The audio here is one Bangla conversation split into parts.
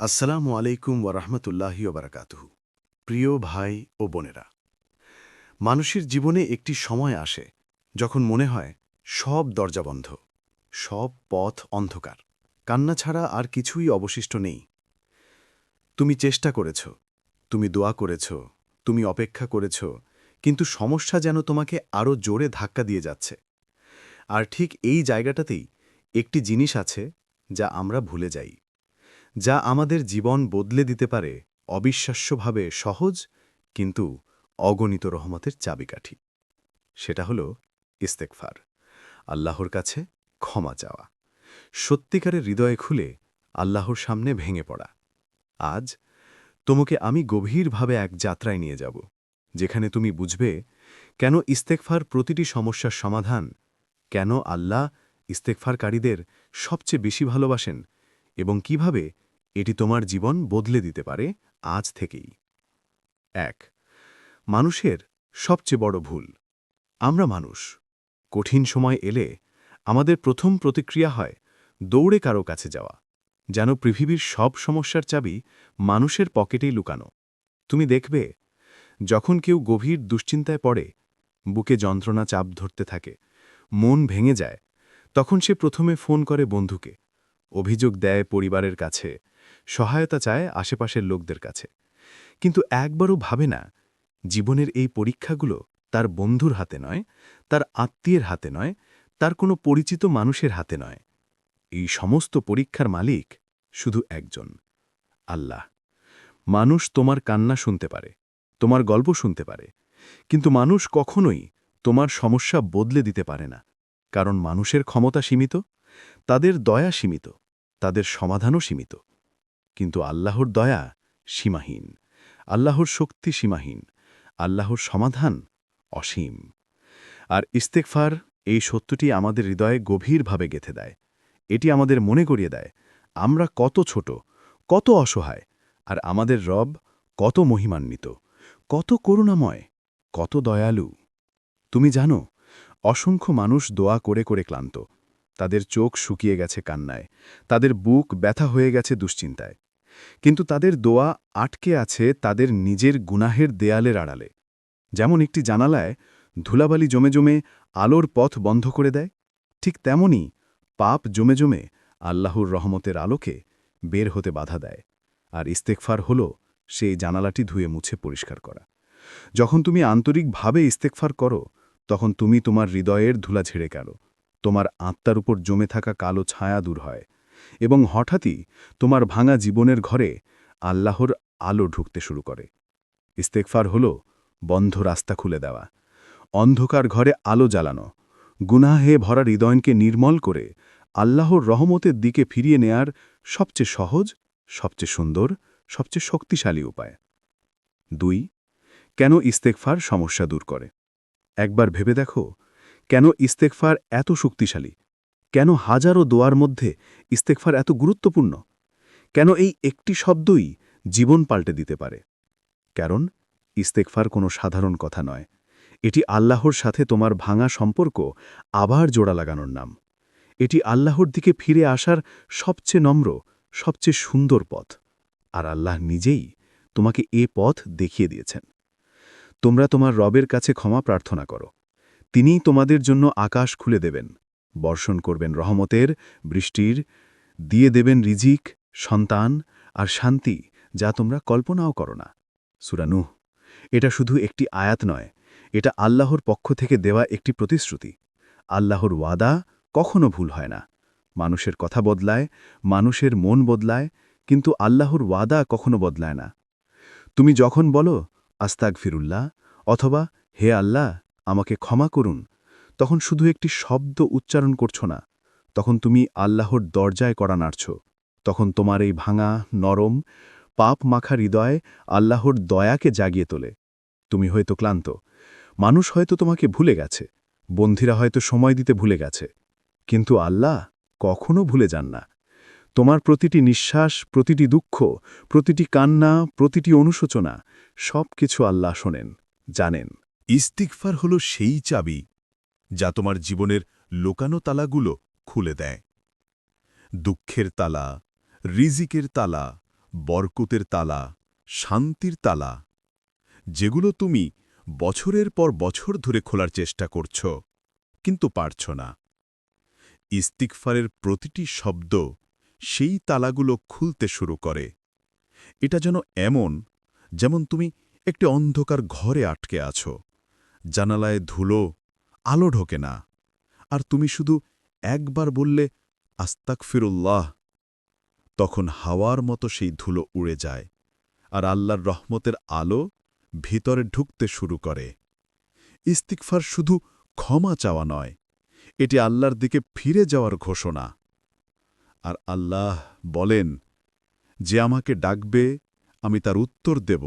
আসসালামু আলাইকুম ওরহমতুল্লাহি ওবরাকাতুহু প্রিয় ভাই ও বোনেরা, মানুষের জীবনে একটি সময় আসে যখন মনে হয় সব দরজা বন্ধ, সব পথ অন্ধকার, কান্না ছাড়া আর কিছুই অবশিষ্ট নেই। তুমি চেষ্টা করেছ, তুমি দোয়া করেছ, তুমি অপেক্ষা করেছ, কিন্তু সমস্যা যেন তোমাকে আরও জোরে ধাক্কা দিয়ে যাচ্ছে। আর ঠিক এই জায়গাটাতেই একটি জিনিস আছে যা আমরা ভুলে যাই। যা আমাদের জীবন বদলে দিতে পারে অবিশ্বাস্যভাবে সহজ, কিন্তু অগণিত রহমতের চাবিকাঠি। সেটা হল ইস্তেকফার আল্লাহর কাছে ক্ষমা চাওয়া। সত্যিকারের হৃদয়ে খুলে আল্লাহর সামনে ভেঙে পড়া। আজ তোমাকে আমি গভীরভাবে এক যাত্রায় নিয়ে যাব, যেখানে তুমি বুঝবে কেন ইস্তেকফার প্রতিটি সমস্যার সমাধান, কেন আল্লাহ ইস্তেকফারকারীদের সবচেয়ে বেশি ভালোবাসেন এবং কীভাবে এটি তোমার জীবন বদলে দিতে পারে আজ থেকেই। এক, মানুষের সবচেয়ে বড় ভুল। আমরা মানুষ। কঠিন সময় এলে আমাদের প্রথম প্রতিক্রিয়া হয় দৌড়ে কারও কাছে যাওয়া, যেন পৃথিবীর সব সমস্যার চাবি মানুষের পকেটেই লুকানো। তুমি দেখবে, যখন কেউ গভীর দুশ্চিন্তায় পড়ে, বুকে যন্ত্রণা চাপ ধরতে থাকে, মন ভেঙে যায়, তখন সে প্রথমে ফোন করে বন্ধুকে, অভিযোগ দেয় পরিবারের কাছে সহায়তা চায় আশেপাশের লোকদের কাছে। কিন্তু একবারও ভাবে না, জীবনের এই পরীক্ষাগুলো তার বন্ধুর হাতে নয়, তার আত্মীয়ের হাতে নয়, তার কোনো পরিচিত মানুষের হাতে নয়। এই সমস্ত পরীক্ষার মালিক শুধু একজন, আল্লাহ। মানুষ তোমার কান্না শুনতে পারে, তোমার গল্প শুনতে পারে, কিন্তু মানুষ কখনোই তোমার সমস্যা বদলে দিতে পারে না, কারণ মানুষের ক্ষমতা সীমিত, তাদের দয়া সীমিত, তাদের সমাধানও সীমিত। কিন্তু আল্লাহর দয়া সীমাহীন, আল্লাহর শক্তি সীমাহীন, আল্লাহর সমাধান অসীম। আর ইস্তেকফার এই সত্যটি আমাদের হৃদয়ে গভীরভাবে গেথে দেয়। এটি আমাদের মনে করিয়ে দেয়, আমরা কত ছোট, কত অসহায়, আর আমাদের রব কত মহিমান্বিত, কত করুণাময়, কত দয়ালু। তুমি জানো, অসংখ্য মানুষ দোয়া করে করে ক্লান্ত, তাদের চোখ শুকিয়ে গেছে কান্নায়, তাদের বুক ব্যথা হয়ে গেছে দুশ্চিন্তায়। কিন্তু তাদের দোয়া আটকে আছে তাদের নিজের গুনাহের দেয়ালের আড়ালে। যেমন একটি জানালায় ধুলাবালি জমে জমে আলোর পথ বন্ধ করে দেয়, ঠিক তেমনি পাপ জমে জমে আল্লাহর রহমতের আলোকে বের হতে বাধা দেয়। আর ইস্তেকফার হল সেই জানালাটি ধুয়ে মুছে পরিষ্কার করা। যখন তুমি আন্তরিকভাবে ইস্তেকফার করো, তখন তুমি তোমার হৃদয়ের ধুলা ঝেড়ে গেল তোমার আত্মার উপর জমে থাকা কালো ছায়া দূর হয়। এবং হঠাৎই তোমার ভাঙা জীবনের ঘরে আল্লাহর আলো ঢুকতে শুরু করে। ইস্তেকফার হল বন্ধ রাস্তা খুলে দেওয়া, অন্ধকার ঘরে আলো জ্বালানো, গুনাহে ভরা হৃদয়নকে নির্মল করে আল্লাহর রহমতের দিকে ফিরিয়ে নেয়ার সবচেয়ে সহজ, সবচেয়ে সুন্দর, সবচেয়ে শক্তিশালী উপায়। দুই, কেন ইস্তেকফার সমস্যা দূর করে? একবার ভেবে দেখো, কেন ইস্তেকফার এত শক্তিশালী? কেন হাজারো দোয়ার মধ্যে ইস্তেকফার এত গুরুত্বপূর্ণ? কেন এই একটি শব্দই জীবন পাল্টে দিতে পারে? কারণ ইস্তেকফার কোনো সাধারণ কথা নয়। এটি আল্লাহর সাথে তোমার ভাঙা সম্পর্ক আবার জোড়া লাগানোর নাম। এটি আল্লাহর দিকে ফিরে আসার সবচেয়ে নম্র, সবচেয়ে সুন্দর পথ। আর আল্লাহ নিজেই তোমাকে এ পথ দেখিয়ে দিয়েছেন। তোমরা তোমার রবের কাছে ক্ষমা প্রার্থনা করো। তিনিই তোমাদের জন্য আকাশ খুলে দেবেন। বর্ষণ করবেন রহমতের, বৃষ্টির, দিয়ে দেবেন রিজিক, সন্তান আর শান্তি, যা তোমরা কল্পনাও করো না। সুরানুহ এটা শুধু একটি আয়াত নয়, এটা আল্লাহর পক্ষ থেকে দেওয়া একটি প্রতিশ্রুতি। আল্লাহর ওয়াদা কখনো ভুল হয় না। মানুষের কথা বদলায়, মানুষের মন বদলায়, কিন্তু আল্লাহর ওয়াদা কখনো বদলায় না। তুমি যখন বলো আস্তাক ফিরুল্লাহ অথবা, হে আল্লাহ, আমাকে ক্ষমা করুন তখন শুধু একটি শব্দ উচ্চারণ করছ না, তখন তুমি আল্লাহর দরজায় করা নাড়ছ, তখন তোমার এই ভাঙা, নরম, পাপ মাখা হৃদয় আল্লাহর দয়াকে জাগিয়ে তোলে। তুমি হয়তো ক্লান্ত, মানুষ হয়তো তোমাকে ভুলে গেছে, বন্ধুরা হয়তো সময় দিতে ভুলে গেছে, কিন্তু আল্লাহ কখনো ভুলে যান না। তোমার প্রতিটি নিঃশ্বাস, প্রতিটি দুঃখ, প্রতিটি কান্না, প্রতিটি অনুশোচনা সব কিছু আল্লাহ শোনেন, জানেন। ইস্তিকফার হল সেই চাবি যা তোমার জীবনের লোকানো তালাগুলো খুলে দেয়। দুঃখের তালা, রিজিকের তালা, বরকতের তালা, শান্তির তালা, যেগুলো তুমি বছরের পর বছর ধরে খোলার চেষ্টা করছ, কিন্তু পারছ না। ইস্তিকফারের প্রতিটি শব্দ সেই তালাগুলো খুলতে শুরু করে। এটা যেন এমন, যেমন তুমি একটি অন্ধকার ঘরে আটকে আছো। জানালায় ধুলো আলো ঢোকে না। আর তুমি শুধু একবার বললে আস্তাক ফিরুল্লাহ তখন হাওয়ার মতো সেই ধুলো উড়ে যায় আর আল্লাহর রহমতের আলো ভিতরে ঢুকতে শুরু করে। ইস্তিকফার শুধু ক্ষমা চাওয়া নয়, এটি আল্লাহর দিকে ফিরে যাওয়ার ঘোষণা। আর আল্লাহ বলেন, যে আমাকে ডাকবে, আমি তার উত্তর দেব।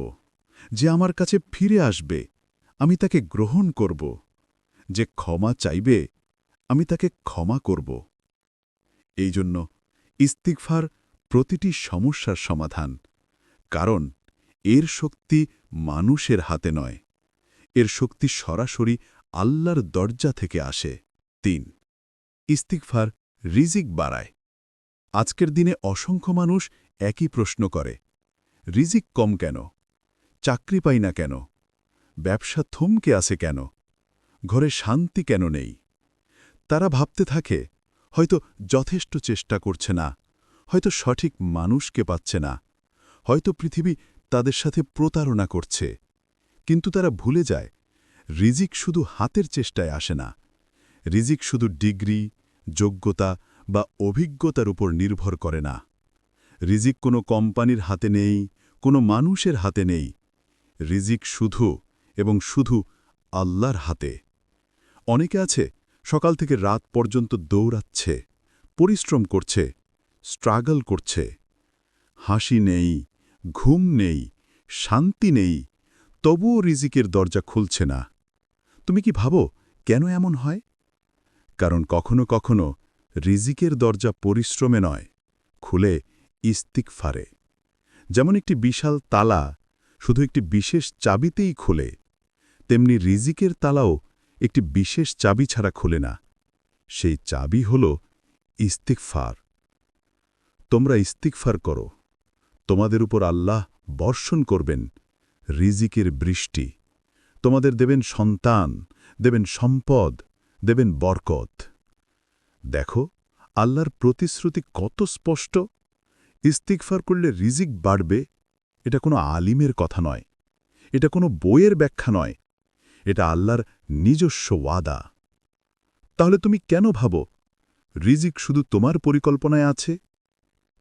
যে আমার কাছে ফিরে আসবে, আমি তাকে গ্রহণ করব। যে ক্ষমা চাইবে, আমি তাকে ক্ষমা করব। এই জন্য ইস্তিকফার প্রতিটি সমস্যার সমাধান, কারণ এর শক্তি মানুষের হাতে নয়, এর শক্তি সরাসরি আল্লাহর দরজা থেকে আসে। তিন ইস্তিকফার রিজিক বাড়ায়। আজকের দিনে অসংখ্য মানুষ একই প্রশ্ন করে, রিজিক কম কেন? চাকরি পাই না কেন? ব্যবসা থমকে আছে কেন? ঘরে শান্তি কেন নেই? তারা ভাবতে থাকে, হয়তো যথেষ্ট চেষ্টা করছে না, হয়তো সঠিক মানুষকে পাচ্ছে না, হয়তো পৃথিবী তাদের সাথে প্রতারণা করছে। কিন্তু তারা ভুলে যায়, রিজিক শুধু হাতের চেষ্টায় আসে না। রিজিক শুধু ডিগ্রি, যোগ্যতা বা অভিজ্ঞতার উপর নির্ভর করে না। রিজিক কোনো কোম্পানির হাতে নেই, কোনো মানুষের হাতে নেই। রিজিক শুধু এবং শুধু আল্লাহর হাতে। অনেকে আছে, সকাল থেকে রাত পর্যন্ত দৌড়াচ্ছে, পরিশ্রম করছে স্ট্রাগল করছে। হাসি নেই, ঘুম নেই, শান্তি নেই, তবুও রিজিকের দরজা খুলছে না। তুমি কি ভাবো, কেন এমন হয়? কারণ কখনো কখনো রিজিকের দরজা পরিশ্রমে নয়, খুলে ইস্তিকফারে যেমন একটি বিশাল তালা শুধু একটি বিশেষ চাবিতেই খুলে, তেমনি রিজিকের তালাও একটি বিশেষ চাবি ছাড়া খুলে না। সেই চাবি হল ইস্তিকফার তোমরা ইস্তিকফার করো। তোমাদের উপর আল্লাহ বর্ষণ করবেন রিজিকের বৃষ্টি। তোমাদের দেবেন সন্তান, দেবেন সম্পদ, দেবেন বরকত। দেখো, আল্লাহর প্রতিশ্রুতি কত স্পষ্ট। ইস্তিকফার করলে রিজিক বাড়বে, এটা কোনো আলিমের কথা নয়। এটা কোনো বইয়ের ব্যাখ্যা নয়। এটা আল্লাহর নিজস্ব ওয়াদা। তাহলে তুমি কেন ভাবো রিজিক শুধু তোমার পরিকল্পনায় আছে?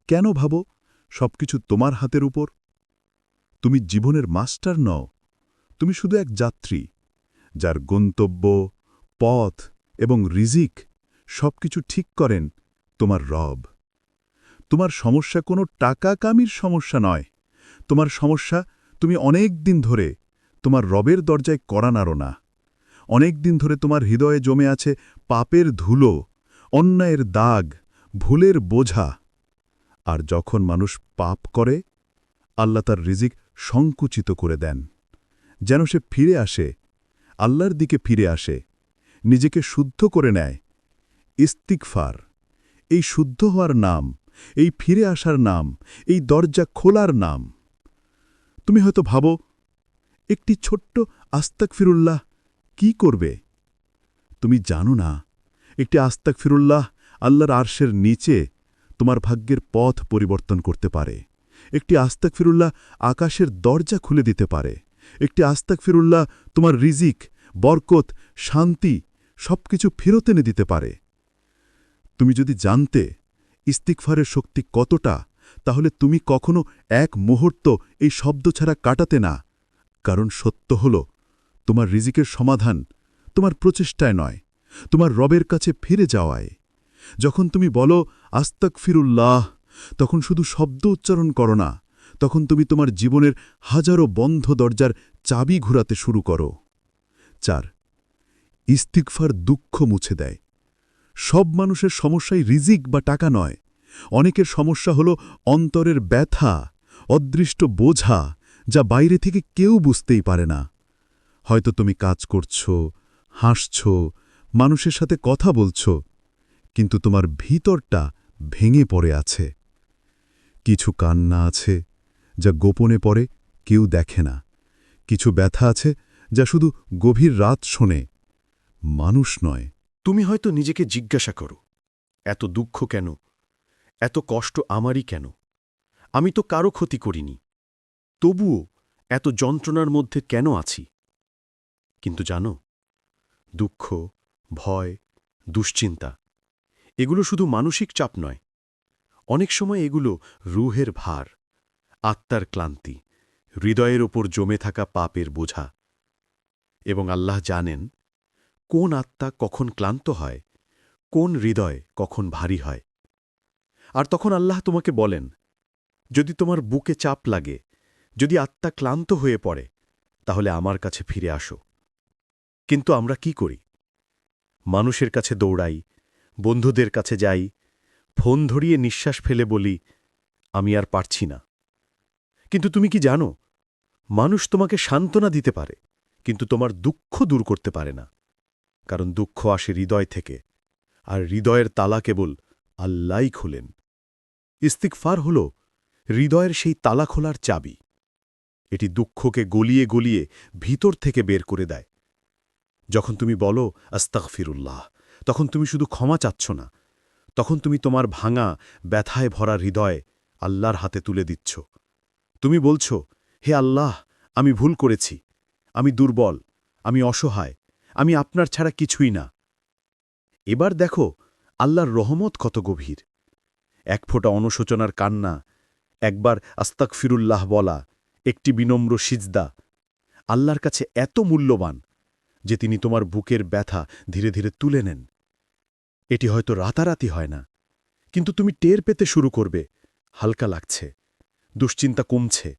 কেন ভাবো সবকিছু তোমার হাতের উপর? তুমি জীবনের মাস্টার নও, তুমি শুধু এক যাত্রী, যার গন্তব্য, পথ এবং রিজিক সবকিছু ঠিক করেন তোমার রব। তোমার সমস্যা কোনো টাকা কামির সমস্যা নয়, তোমার সমস্যা তুমি অনেক দিন ধরে তোমার রবের দরজায় করা না। অনেক দিন ধরে তোমার হৃদয়ে জমে আছে পাপের ধুলো, অন্যায়ের দাগ, ভুলের বোঝা। আর যখন মানুষ পাপ করে, আল্লাহ তার রিজিক সংকুচিত করে দেন। যেন সে ফিরে আসে, আল্লাহর দিকে ফিরে আসে, নিজেকে শুদ্ধ করে নেয়। ইস্তিকফার এই শুদ্ধ হওয়ার নাম, এই ফিরে আসার নাম, এই দরজা খোলার নাম। তুমি হয়তো ভাবো, একটি ছোট্ট আস্তাক ফিরুল্লাহ কি করবে? তুমি জানো না, একটি আস্তাক ফিরুল্লাহ আল্লাহর আরশের নিচে তোমার ভাগ্যের পথ পরিবর্তন করতে পারে। একটি আস্তাক ফিরুল্লাহ আকাশের দরজা খুলে দিতে পারে। একটি আস্তাক ফিরুল্লাহ তোমার রিজিক, বরকত, শান্তি সবকিছু ফেরত এনে দিতে পারে। তুমি যদি জানতে ইস্তিকফারের শক্তি কতটা, তাহলে তুমি কখনো এক মুহূর্ত এই শব্দ ছাড়া কাটাতে না, কারণ সত্য হল তোমার রিজিকের সমাধান তোমার প্রচেষ্টায় নয়, তোমার রবের কাছে ফিরে যাওয়ায়। যখন তুমি বলো আস্তাক ফিরুল্লাহ তখন শুধু শব্দ উচ্চারণ করো না, তখন তুমি তোমার জীবনের হাজারো বন্ধ দরজার চাবি ঘুরাতে শুরু করো। চার ইস্তিকফার দুঃখ মুছে দেয়। সব মানুষের সমস্যাই রিজিক বা টাকা নয়। অনেকের সমস্যা হল অন্তরের ব্যথা, অদৃষ্ট বোঝা, যা বাইরে থেকে কেউ বুঝতেই পারে না। হয়তো তুমি কাজ করছ, হাসছ, মানুষের সাথে কথা বলছ, কিন্তু তোমার ভিতরটা ভেঙে পড়ে আছে। কিছু কান্না আছে যা গোপনে পড়ে, কেউ দেখে না। কিছু ব্যথা আছে যা শুধু গভীর রাত শোনে। মানুষ নয়। তুমি হয়তো নিজেকে জিজ্ঞাসা করো, এত দুঃখ কেন? এত কষ্ট আমারই কেন? আমি তো কারও ক্ষতি করিনি। তবুও এত যন্ত্রণার মধ্যে কেন আছি? কিন্তু জানো, দুঃখ, ভয়, দুশ্চিন্তা, এগুলো শুধু মানসিক চাপ নয়। অনেক সময় এগুলো রুহের ভার, আত্মার ক্লান্তি, হৃদয়ের ওপর জমে থাকা পাপের বোঝা। এবং আল্লাহ জানেন কোন আত্মা কখন ক্লান্ত হয়, কোন হৃদয় কখন ভারী হয়। আর তখন আল্লাহ তোমাকে বলেন, যদি তোমার বুকে চাপ লাগে, যদি আত্মা ক্লান্ত হয়ে পড়ে, তাহলে আমার কাছে ফিরে আসো। কিন্তু আমরা কি করি? মানুষের কাছে দৌড়াই, বন্ধুদের কাছে যাই, ফোন ধরিয়ে নিঃশ্বাস ফেলে বলি, আমি আর পারছি না। কিন্তু তুমি কি জানো, মানুষ তোমাকে সান্ত্বনা দিতে পারে, কিন্তু তোমার দুঃখ দূর করতে পারে না। কারণ দুঃখ আসে হৃদয় থেকে, আর হৃদয়ের তালা কেবল আল্লাই খুলেন। ইস্তিকফার হল হৃদয়ের সেই তালা খোলার চাবি। এটি দুঃখকে গলিয়ে গলিয়ে ভিতর থেকে বের করে দেয়। যখন তুমি বলো, আস্তাগফিরুল্লাহ, তখন তুমি শুধু ক্ষমা চাচ্ছ না, তখন তুমি তোমার ভাঙা, ব্যথায় ভরা হৃদয় আল্লাহর হাতে তুলে দিচ্ছ। তুমি বলছ, হে আল্লাহ, আমি ভুল করেছি, আমি দুর্বল, আমি অসহায়, আমি আপনার ছাড়া কিছুই না। এবার দেখো, আল্লাহর রহমত কত গভীর। এক ফোঁটা অনুশোচনার কান্না, একবার আস্তাক ফিরুল্লাহ বলা, একটি বিনম্র সিজদা, আল্লাহর কাছে এত মূল্যবান যে তিনি তোমার বুকের ব্যথা ধীরে ধীরে তুলে নেন। এটি হয়তো রাতারাতি হয় না, কিন্তু তুমি টের পেতে শুরু করবে। হালকা লাগছে, দুশ্চিন্তা কমছে,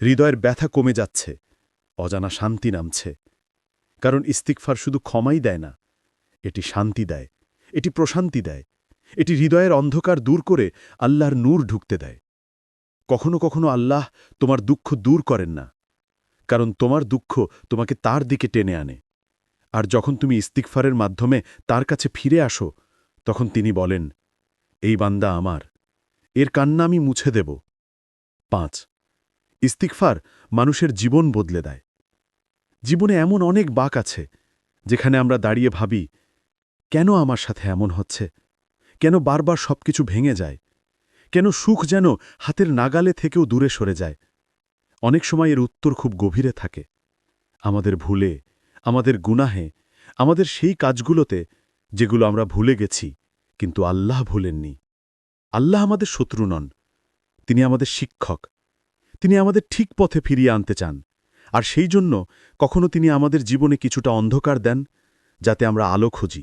হৃদয়ের ব্যথা কমে যাচ্ছে, অজানা শান্তি নামছে। কারণ ইস্তিকফার শুধু ক্ষমাই দেয় না, এটি শান্তি দেয়, এটি প্রশান্তি দেয়, এটি হৃদয়ের অন্ধকার দূর করে আল্লাহর নূর ঢুকতে দেয়। কখনো কখনো আল্লাহ তোমার দুঃখ দূর করেন না, কারণ তোমার দুঃখ তোমাকে তার দিকে টেনে আনে। আর যখন তুমি ইস্তিকফারের মাধ্যমে তার কাছে ফিরে আসো, তখন তিনি বলেন, এই বান্দা আমার, এর কান্না আমি মুছে দেব। পাঁচ ইস্তিকফার মানুষের জীবন বদলে দেয়। জীবনে এমন অনেক বাক আছে, যেখানে আমরা দাঁড়িয়ে ভাবি, কেন আমার সাথে এমন হচ্ছে? কেন বারবার সবকিছু ভেঙে যায়? কেন সুখ যেন হাতের নাগালে থেকেও দূরে সরে যায়? অনেক সময় এর উত্তর খুব গভীরে থাকে। আমাদের ভুলে আমাদের গুনাহে, আমাদের সেই কাজগুলোতে যেগুলো আমরা ভুলে গেছি, কিন্তু আল্লাহ ভুলেননি। আল্লাহ আমাদের শত্রু নন, তিনি আমাদের শিক্ষক, তিনি আমাদের ঠিক পথে ফিরিয়ে আনতে চান, আর সেই জন্য কখনো তিনি আমাদের জীবনে কিছুটা অন্ধকার দেন, যাতে আমরা আলো খুঁজি,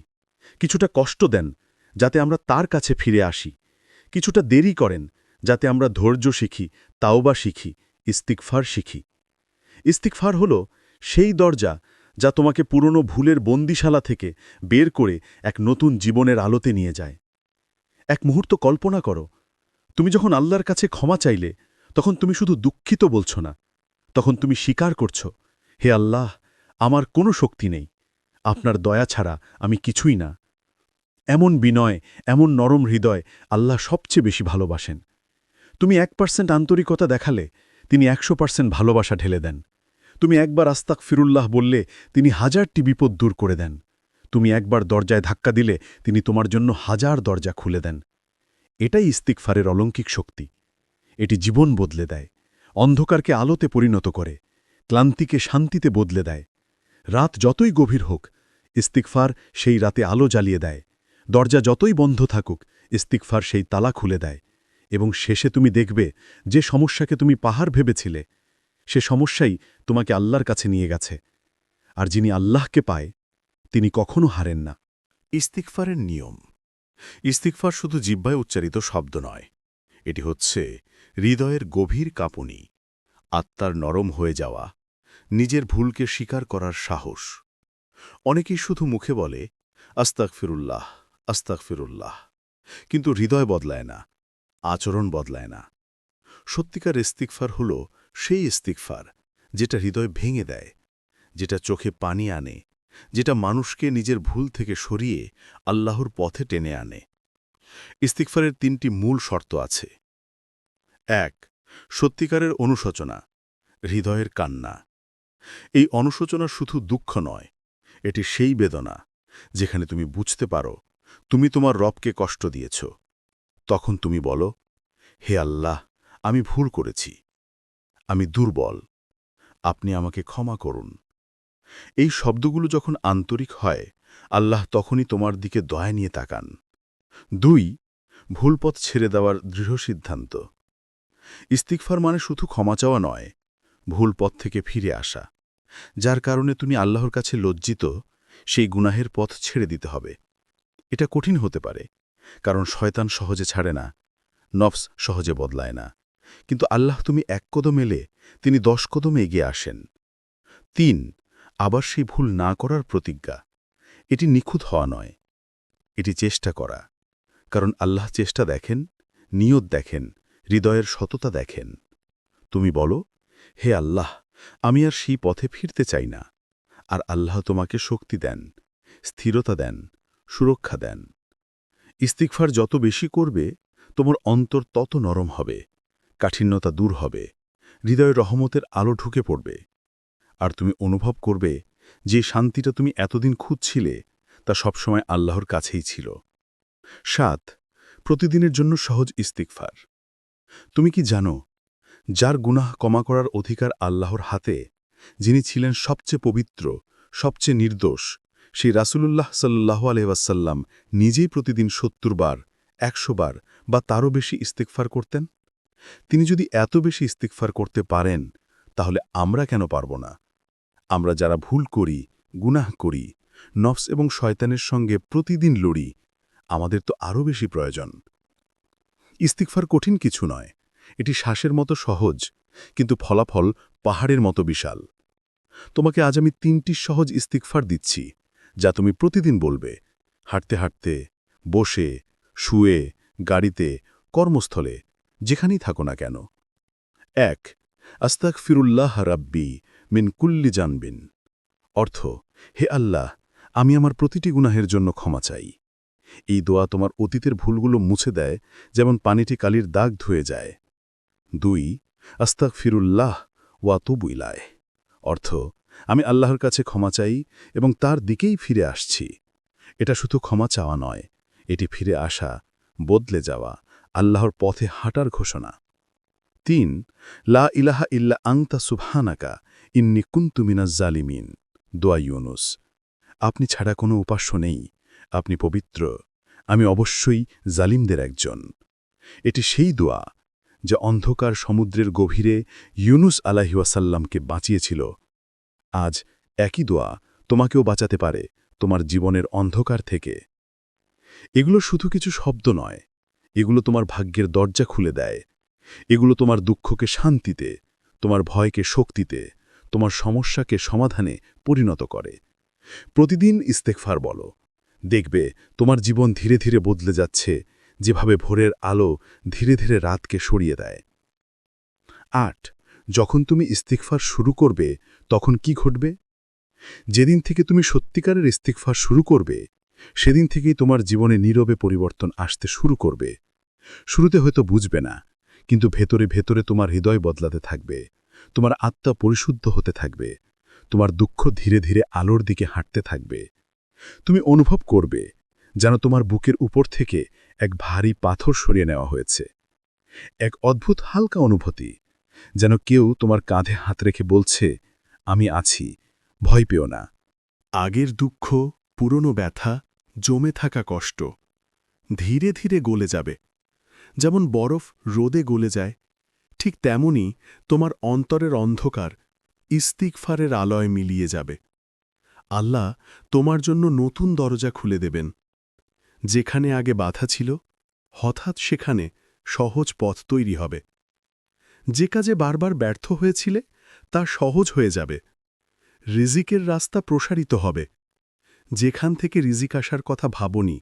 কিছুটা কষ্ট দেন, যাতে আমরা তার কাছে ফিরে আসি, কিছুটা দেরি করেন, যাতে আমরা ধৈর্য শিখি, তাওবা শিখি ইস্তিকফার শিখি। ইস্তিকফার হল সেই দরজা যা তোমাকে পুরনো ভুলের বন্দিশালা থেকে বের করে এক নতুন জীবনের আলোতে নিয়ে যায়। এক মুহূর্ত কল্পনা করো, তুমি যখন আল্লাহর কাছে ক্ষমা চাইলে, তখন তুমি শুধু দুঃখিত বলছ না, তখন তুমি স্বীকার করছ, হে আল্লাহ, আমার কোনো শক্তি নেই, আপনার দয়া ছাড়া আমি কিছুই না। এমন বিনয়, এমন নরম হৃদয় আল্লাহ সবচেয়ে বেশি ভালোবাসেন। তুমি এক পার্সেন্ট আন্তরিকতা দেখালে, তিনি একশো পার্সেন্ট ভালোবাসা ঢেলে দেন। তুমি একবার আস্তাক ফিরুল্লাহ বললে তিনি হাজারটি বিপদ দূর করে দেন। তুমি একবার দরজায় ধাক্কা দিলে তিনি তোমার জন্য হাজার দরজা খুলে দেন। এটাই ইস্তিকফারের অলৌকিক শক্তি। এটি জীবন বদলে দেয়, অন্ধকারকে আলোতে পরিণত করে, ক্লান্তিকে শান্তিতে বদলে দেয়। রাত যতই গভীর হোক ইস্তিকফার সেই রাতে আলো জ্বালিয়ে দেয়। দরজা যতই বন্ধ থাকুক ইস্তিকফার সেই তালা খুলে দেয়। এবং শেষে তুমি দেখবে যে সমস্যাকে তুমি পাহাড় ভেবেছিলে সে সমস্যাই তোমাকে আল্লাহর কাছে নিয়ে গেছে। আর যিনি আল্লাহকে পায়, তিনি কখনো হারেন না। ইস্তিকফারের নিয়ম। ইস্তিকফার শুধু জিব্বায় উচ্চারিত শব্দ নয়, এটি হচ্ছে হৃদয়ের গভীর কাঁপুনি, আত্মার নরম হয়ে যাওয়া, নিজের ভুলকে স্বীকার করার সাহস। অনেকেই শুধু মুখে বলে আস্তাক ফিরুল্লাহ আস্তাক ফিরুল্লাহ কিন্তু হৃদয় বদলায় না, আচরণ বদলায় না। সত্যিকার ইস্তিকফার হল সেই ইস্তিকফার যেটা হৃদয় ভেঙে দেয়, যেটা চোখে পানি আনে, যেটা মানুষকে নিজের ভুল থেকে সরিয়ে আল্লাহর পথে টেনে আনে। ইস্তিকফারের তিনটি মূল শর্ত আছে। এক, সত্যিকারের অনুশোচনা, হৃদয়ের কান্না। এই অনুশোচনা শুধু দুঃখ নয়, এটি সেই বেদনা যেখানে তুমি বুঝতে পারো তুমি তোমার রবকে কষ্ট দিয়েছ। তখন তুমি বলো, হে আল্লাহ, আমি ভুল করেছি। আমি দুর্বল। আপনি আমাকে ক্ষমা করুন। এই শব্দগুলো যখন আন্তরিক হয়, আল্লাহ তখনই তোমার দিকে দয়া নিয়ে তাকান। দুই ভুল পথ ছেড়ে দেওয়ার দৃঢ় সিদ্ধান্ত। ইস্তিকফার মানে শুধু ক্ষমা চাওয়া নয় ভুল পথ থেকে ফিরে আসা। যার কারণে তুমি আল্লাহর কাছে লজ্জিত, সেই গুনাহের পথ ছেড়ে দিতে হবে। এটা কঠিন হতে পারে, কারণ শয়তান সহজে ছাড়ে না, নফস সহজে বদলায় না। কিন্তু আল্লাহ তুমি এক কদম এলে তিনি দশ কদমে এগিয়ে আসেন। তিন, আবার সেই ভুল না করার প্রতিজ্ঞা। এটি নিখুঁত হওয়া নয়। এটি চেষ্টা করা। কারণ আল্লাহ চেষ্টা দেখেন, নিয়ত দেখেন, হৃদয়ের সততা দেখেন। তুমি বলো, হে আল্লাহ, আমি আর সেই পথে ফিরতে চাই না। আর আল্লাহ তোমাকে শক্তি দেন, স্থিরতা দেন, সুরক্ষা দেন। ইস্তিকফার যত বেশি করবে, তোমার অন্তর তত নরম হবে। কাঠিন্যতা দূর হবে, হৃদয়ের রহমতের আলো ঢুকে পড়বে। আর তুমি অনুভব করবে যে শান্তিটা তুমি এতদিন খুঁজছিলে তা সবসময় আল্লাহর কাছেই ছিল। সাত, প্রতিদিনের জন্য সহজ ইস্তিকফার তুমি কি জানো, যার গুনাহ কমা করার অধিকার আল্লাহর হাতে, যিনি ছিলেন সবচেয়ে পবিত্র, সবচেয়ে নির্দোষ, সেই রাসূলুল্লাহ সাল্লাহ আলহাসাল্লাম নিজেই প্রতিদিন সত্তর বার, একশো বার বা তারও বেশি ইস্তিকফার করতেন? তিনি যদি এত বেশি ইস্তিকফার করতে পারেন, তাহলে আমরা কেন পারব না? আমরা যারা ভুল করি, গুনাহ করি, নফস এবং শয়তানের সঙ্গে প্রতিদিন লড়ি, আমাদের তো আরও বেশি প্রয়োজন। ইস্তিকফার কঠিন কিছু নয়, এটি শ্বাসের মতো সহজ, কিন্তু ফলাফল পাহাড়ের মতো বিশাল। তোমাকে আজ আমি তিনটি সহজ ইস্তিকফার দিচ্ছি, যা তুমি প্রতিদিন বলবে। হাঁটতে হাঁটতে, বসে, শুয়ে, গাড়িতে, কর্মস্থলে যেখানেই থাকো না কেন। এক আস্তাক ফিরুল্লাহ রাব্বি মিন কুল্লি জানবিন। অর্থ, হে আল্লাহ, আমি আমার প্রতিটি গুনাহের জন্য ক্ষমা চাই। এই দোয়া তোমার অতীতের ভুলগুলো মুছে দেয়, যেমন পানিটি কালির দাগ ধুয়ে যায়। দুই আস্তাক ফিরুল্লাহ ওয়া তুবুইলায় অর্থ, আমি আল্লাহর কাছে ক্ষমা চাই এবং তার দিকেই ফিরে আসছি। এটা শুধু ক্ষমা চাওয়া নয়, এটি ফিরে আসা, বদলে যাওয়া আল্লাহর পথে হাঁটার ঘোষণা। তিন, লা ইলাহা ইল্লা আংতা সুবহানাকা, ইন্নি কুন্তুমিনা জালিমিন। দোয়া ইউনুস, আপনি ছাড়া কোনো উপাস্য নেই, আপনি পবিত্র, আমি অবশ্যই জালিমদের একজন। এটি সেই দোয়া যা অন্ধকার সমুদ্রের গভীরে ইউনুস আলাহিওয়াসাল্লামকে বাঁচিয়েছিল। আজ একই দোয়া তোমাকেও বাঁচাতে পারে তোমার জীবনের অন্ধকার থেকে। এগুলো শুধু কিছু শব্দ নয় এগুলো তোমার ভাগ্যের দরজা খুলে দেয়। এগুলো তোমার দুঃখকে শান্তিতে, তোমার ভয়কে শক্তিতে, তোমার সমস্যাকে সমাধানে পরিণত করে। প্রতিদিন ইস্তেকফার বলো। দেখবে তোমার জীবন ধীরে ধীরে বদলে যাচ্ছে, যেভাবে ভোরের আলো ধীরে ধীরে রাতকে সরিয়ে দেয়। আট, যখন তুমি ইস্তিকফার শুরু করবে, তখন কি ঘটবে? যেদিন থেকে তুমি সত্যিকারের ইস্তিকফার শুরু করবে সেদিন থেকেই তোমার জীবনে নীরবে পরিবর্তন আসতে শুরু করবে। শুরুতে হয়তো বুঝবে না, কিন্তু ভেতরে ভেতরে তোমার হৃদয় বদলাতে থাকবে, তোমার আত্মা পরিশুদ্ধ হতে থাকবে, তোমার দুঃখ ধীরে ধীরে আলোর দিকে হাঁটতে থাকবে। তুমি অনুভব করবে যেন তোমার বুকের উপর থেকে এক ভারী পাথর সরিয়ে নেওয়া হয়েছে। এক অদ্ভুত হালকা অনুভূতি, যেন কেউ তোমার কাঁধে হাত রেখে বলছে, আমি আছি, ভয় পেও না। আগের দুঃখ, পুরনো ব্যথা জমে থাকা কষ্ট। ধীরে ধীরে গলে যাবে। যেমন বরফ রোদে গলে যায়, ঠিক তেমনি তোমার অন্তরের অন্ধকার ইস্তিকফারের আলয় মিলিয়ে যাবে। আল্লাহ তোমার জন্য নতুন দরজা খুলে দেবেন। যেখানে আগে বাধা ছিল, হঠাৎ সেখানে সহজ পথ তৈরি হবে। যে কাজে বারবার ব্যর্থ হয়েছিলে, তা সহজ হয়ে যাবে। রিজিকের রাস্তা প্রসারিত হবে। যেখান থেকে রিজিক আসার কথা ভাবনি,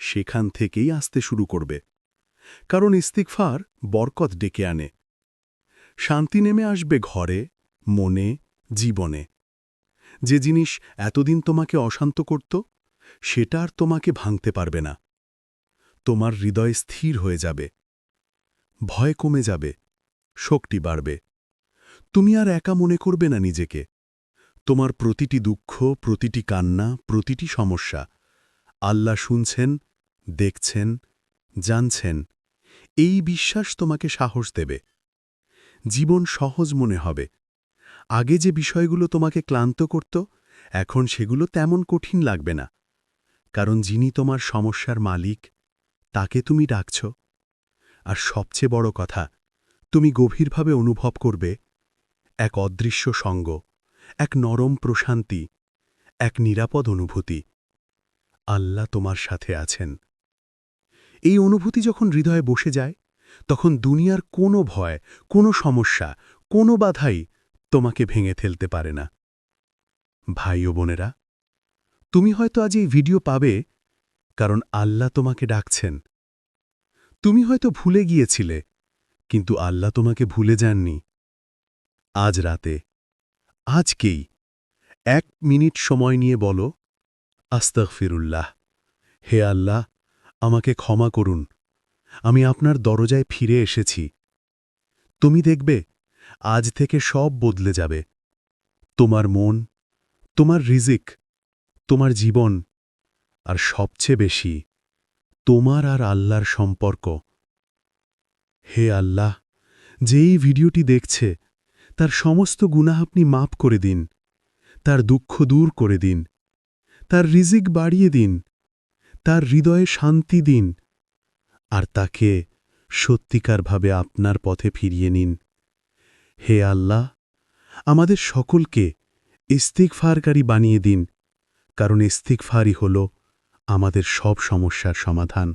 সেখান থেকেই আসতে শুরু করবে। কারণ ইস্তিকফার বরকত ডেকে আনে। শান্তি নেমে আসবে ঘরে, মনে, জীবনে। যে জিনিস এতদিন তোমাকে অশান্ত করত, সেটা আর তোমাকে ভাঙতে পারবে না। তোমার হৃদয় স্থির হয়ে যাবে। ভয় কমে যাবে, শক্তি বাড়বে। তুমি আর একা মনে করবে না নিজেকে। তোমার প্রতিটি দুঃখ, প্রতিটি কান্না, প্রতিটি সমস্যা আল্লাহ শুনছেন, দেখছেন, জানছেন। এই বিশ্বাস তোমাকে সাহস দেবে। জীবন সহজ মনে হবে। আগে যে বিষয়গুলো তোমাকে ক্লান্ত করত, এখন সেগুলো তেমন কঠিন লাগবে না। কারণ যিনি তোমার সমস্যার মালিক, তাকে তুমি ডাকছ। আর সবচেয়ে বড় কথা, তুমি গভীরভাবে অনুভব করবে এক অদৃশ্য সঙ্গ। এক নরম প্রশান্তি, এক নিরাপদ অনুভূতি। আল্লাহ তোমার সাথে আছেন। এই অনুভূতি যখন হৃদয়ে বসে যায়, তখন দুনিয়ার কোনো ভয়, কোনো সমস্যা, কোনো বাধাই তোমাকে ভেঙে ফেলতে পারে না। ভাই ও বোনেরা, তুমি হয়তো আজ এই ভিডিও পাবে কারণ আল্লাহ তোমাকে ডাকছেন। তুমি হয়তো ভুলে গিয়েছিলে, কিন্তু আল্লাহ তোমাকে ভুলে যাননি। আজ রাতে আজকেই। এক মিনিট সময় নিয়ে বলো, আস্তগফিরুল্লাহ, হে আল্লাহ, আমাকে ক্ষমা করুন, আমি আপনার দরজায় ফিরে এসেছি। তুমি দেখবে, আজ থেকে সব বদলে যাবে। তোমার মন, তোমার রিজিক, তোমার জীবন, আর সবচেয়ে বেশি, তোমার আর আল্লাহর সম্পর্ক। হে আল্লাহ যে এই ভিডিওটি দেখছে তার সমস্ত গুনাহ আপনি মাপ করে দিন। তার দুঃখ দূর করে দিন। তার রিজিক বাড়িয়ে দিন। তার হৃদয়ে শান্তি দিন। আর তাকে সত্যিকারভাবে আপনার পথে ফিরিয়ে নিন। হে আল্লাহ, আমাদের সকলকে ইস্তিকফারকারী বানিয়ে দিন, কারণ ইস্তিকফারই হল আমাদের সব সমস্যার সমাধান।